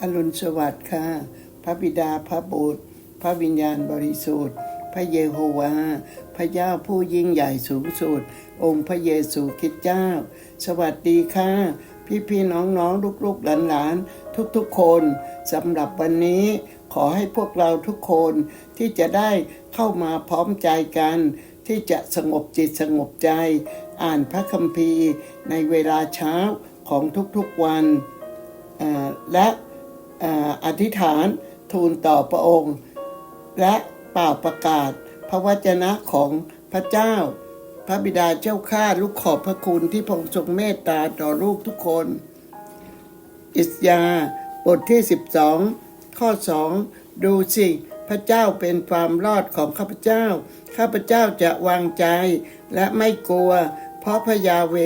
อรุณสวัสดิ์ค่ะ พระบิดาพระบุตร พระวิญญาณบริสุทธิ์ พระเยโฮวา พระเจ้าผู้ยิ่งใหญ่สูงสุด องค์พระเยซูคริสต์เจ้า สวัสดีค่ะ พี่พี่น้องน้องลูกลูกหลานหลานทุกทุกๆคนสำหรับวันนี้ขอให้พวกเราทุกคนที่จะได้เข้ามาพร้อมใจกัน ที่จะสงบจิตสงบใจ อ่านพระคัมภีร์ในเวลาเช้าของทุกๆวันและ อธิษฐานทูลต่อพระองค์ และเป่าประกาศ พระวจนะของพระเจ้า พระบิดาเจ้าข้าลูกขอบพระคุณที่พงทรงเมตตาต่อลูกทุกคน อิสยาบทที่ 12 ข้อ 2 ดูสิพระเจ้าเป็นความรอดของข้าพเจ้า ข้าพเจ้าจะวางใจและไม่กลัว เพราะพระยาเว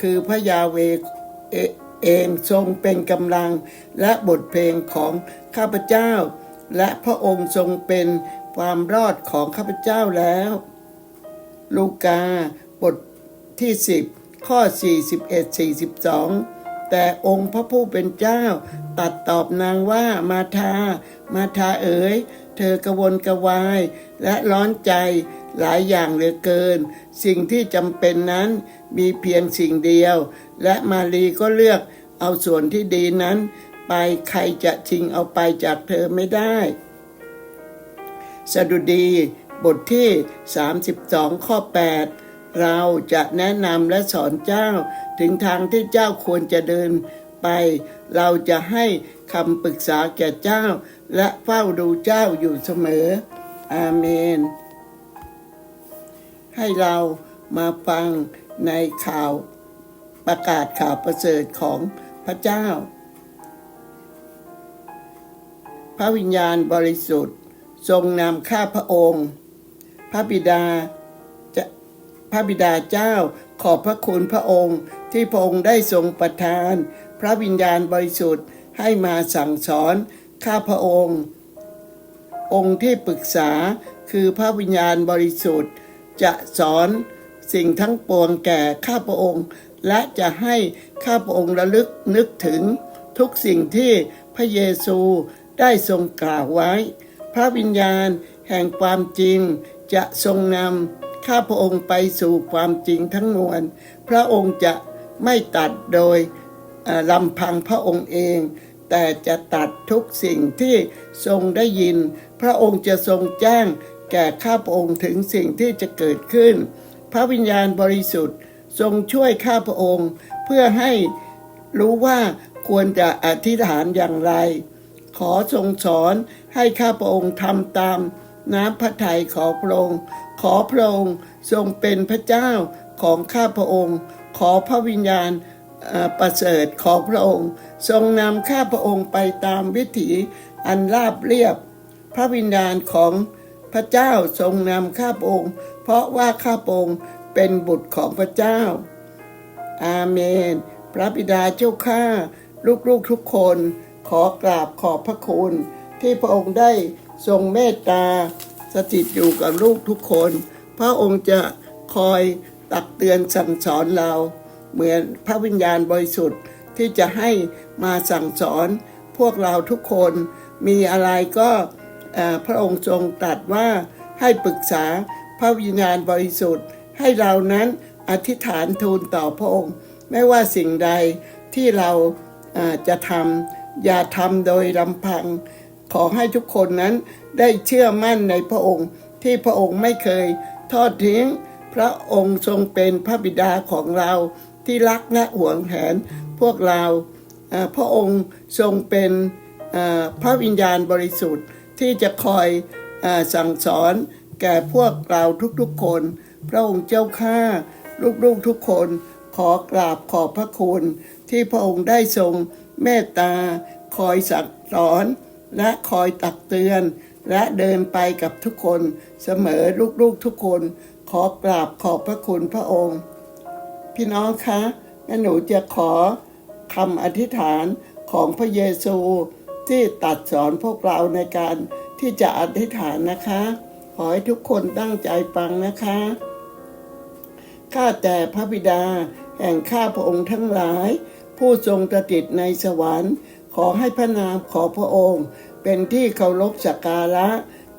คือพระยาเว เองทรงเป็นกำลังและบทเพลงของข้าพเจ้า และพระองค์ทรงเป็นความรอดของข้าพเจ้าแล้ว ลูกาบทที่ 10 ข้อ 41 42 แต่องค์พระผู้เป็นเจ้าตัดตอบนางว่ามาทา มาทาเอ๋ย เธอกระวนกระวายและร้อนใจ หลายอย่างเหลือเกิน สิ่งที่จำเป็นนั้นมีเพียงสิ่งเดียว และมารีก็เลือกเอาส่วนที่ดีนั้น ไปใครจะชิงเอาไปจากเธอไม่ได้ สดุดีบทที่ 32 ข้อ 8 เราจะแนะนำและสอนเจ้า ถึงทางที่เจ้าควรจะเดินไป เราจะให้คำปรึกษาแก่เจ้า และเฝ้าดูเจ้าอยู่เสมอ อาเมน ให้เรามาฟังในข่าวประกาศข่าวประเสริฐของพระเจ้า พระวิญญาณบริสุทธิ์ทรงนำข้าพระองค์ พระบิดาพระบิดาเจ้าขอบพระคุณพระองค์ที่พระองค์ได้ทรงประทาน พระวิญญาณบริสุทธิ์ให้มาสั่งสอนข้าพระองค์ องค์ที่ปรึกษาคือพระวิญญาณบริสุทธิ์ จะสอนสิ่งทั้งปวงแก่ข้าพระองค์ และจะให้ข้าพระองค์ระลึกนึกถึงทุกสิ่งที่พระเยซูได้ทรงกล่าวไว้ พระวิญญาณแห่งความจริงจะทรงนำข้าพระองค์ไปสู่ความจริงทั้งมวล พระองค์จะไม่ตัดโดยลำพังพระองค์เอง แต่จะตัดทุกสิ่งที่ทรงได้ยิน พระองค์จะทรงแจ้ง แก่ข้าพระองค์ถึงสิ่งที่จะเกิดขึ้น พระวิญญาณบริสุทธิ์ทรงช่วยข้าพระองค์ เพื่อให้รู้ว่าควรจะอธิษฐานอย่างไร ขอทรงสอนให้ข้าพระองค์ทำตามน้ำพระทัยขอพระองค์ ขอพระองค์ทรงเป็นพระเจ้าของข้าพระองค์ ขอพระวิญญาณประเสริฐของพระองค์ ทรงนำข้าพระองค์ไปตามวิถีอันราบเรียบ พระวิญญาณของ พระเจ้าทรงนำข้าพระองค์ เพราะว่าข้าพระองค์เป็นบุตรของพระเจ้า อาเมน พระบิดาเจ้าข้าลูกๆทุกคนขอกราบขอบพระคุณ ที่พระองค์ได้ทรงเมตตา สถิตอยู่กับลูกทุกคน พระองค์จะคอยตักเตือนสั่งสอนเรา เหมือนพระวิญญาณบริสุทธิ์ที่จะให้มาสั่งสอน พวกเราทุกคนมีอะไรก็ พระองค์ทรงตรัสว่าให้ปรึกษาพระวิญญาณบริสุทธิ์ ให้เรานั้นอธิษฐานทูลต่อพระองค์ ไม่ว่าสิ่งใดที่เราจะทำอย่าทำโดยลำพัง ขอให้ทุกคนนั้นได้เชื่อมั่นในพระองค์ ที่พระองค์ไม่เคยทอดทิ้ง พระองค์ทรงเป็นพระบิดาของเราที่รักและหวงแหนพวกเรา พระองค์ทรงเป็นพระวิญญาณบริสุทธิ์ ที่จะคอยออสั่งสอนแก่พวกเราทุกๆคน พระองค์เจ้าข้าลูกๆทุกคนขอกราบขอบพระคุณ ที่พระองค์ได้ทรงเมตตา คอยสั่งสอน และคอยตักเตือน และเดินไปกับทุกคนเสมอลูกๆทุกคน ขอกราบขอบพระคุณพระองค์ พี่น้องคะงั้นหนูจะขอคำอธิษฐานของพระเยซู ที่ตัดสอนพวกเราในการที่จะอธิษฐานนะคะ ขอให้ทุกคนตั้งใจฟังนะคะ ข้าแต่พระบิดาแห่งข้าพระองค์ทั้งหลาย ผู้ทรงสถิตในสวรรค์ ขอให้พระนามของพระองค์ เป็นที่เคารพสักการะ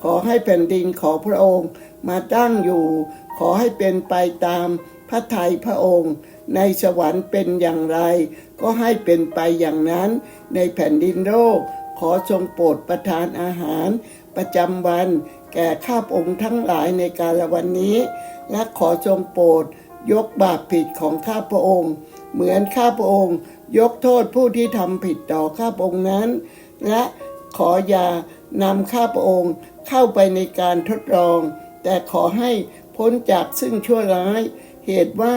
ขอให้แผ่นดินของพระองค์มาตั้งอยู่ ขอให้เป็นไปตาม ระทัยพระองค์ ในสวรรค์เป็นอย่างไร ก็ให้เป็นไปอย่างนั้น ในแผ่นดินโลกขอทรงโปรดประทานอาหาร ประจำวันแก่ข้าพระองค์ทั้งหลายในกาลวันนี้ และขอทรงโปรดยกบาปผิดของข้าพระองค์ เหมือนข้าพระองค์ ยกโทษผู้ที่ทำผิดต่อข้าพระองค์นั้น และขออย่านำข้าพระองค์เข้าไปในการทดลอง แต่ขอให้พ้นจากซึ่งชั่วร้าย เหตุว่า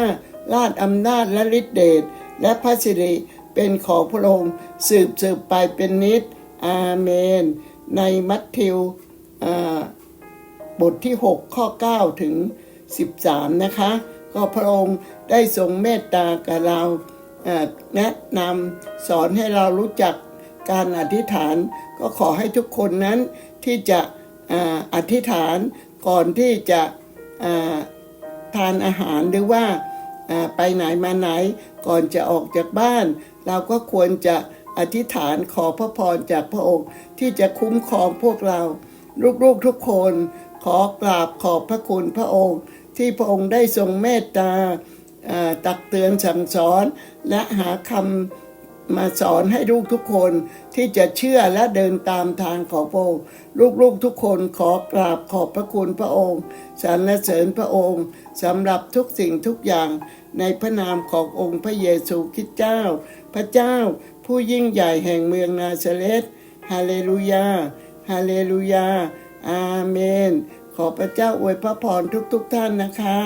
ราชอำนาจและฤทธิเดชและพระสิริเป็นของพระองค์สืบสืบไปเป็นนิจอาเมน ในมัทธิวบทที่ 6 ข้อ 9 ถึง 13 นะคะ ก็พระองค์ได้ทรงเมตตากับเราแนะนำสอนให้เรารู้จักการอธิษฐาน ก็ขอให้ทุกคนนั้นที่จะออธิษฐานก่อนที่จะ ทานอาหารหรือว่าไปไหนมาไหนก่อนจะออกจากบ้าน เราก็ควรจะอธิษฐานขอพระพรจากพระองค์ที่จะคุ้มครองพวกเรา ลูกๆทุกคนขอกราบขอบพระคุณพระองค์ ที่พระองค์ได้ทรงเมตตาตักเตือนสั่งสอนและหาคำ มาสอนให้ลูกทุกคนที่จะเชื่อและเดินตามทางของพระองค์ ลูกๆทุกคนขอกราบขอบพระคุณพระองค์สรรเสริญพระองค์สำหรับทุกสิ่งทุกอย่างในพระนามขององค์พระเยซูคริสต์เจ้า พระเจ้าผู้ยิ่งใหญ่แห่งเมืองนาซาเรตฮาเลลูยา ฮาเลลูยา อาเมน ขอพระเจ้าอวยพระพรทุกๆทท่านนะคะ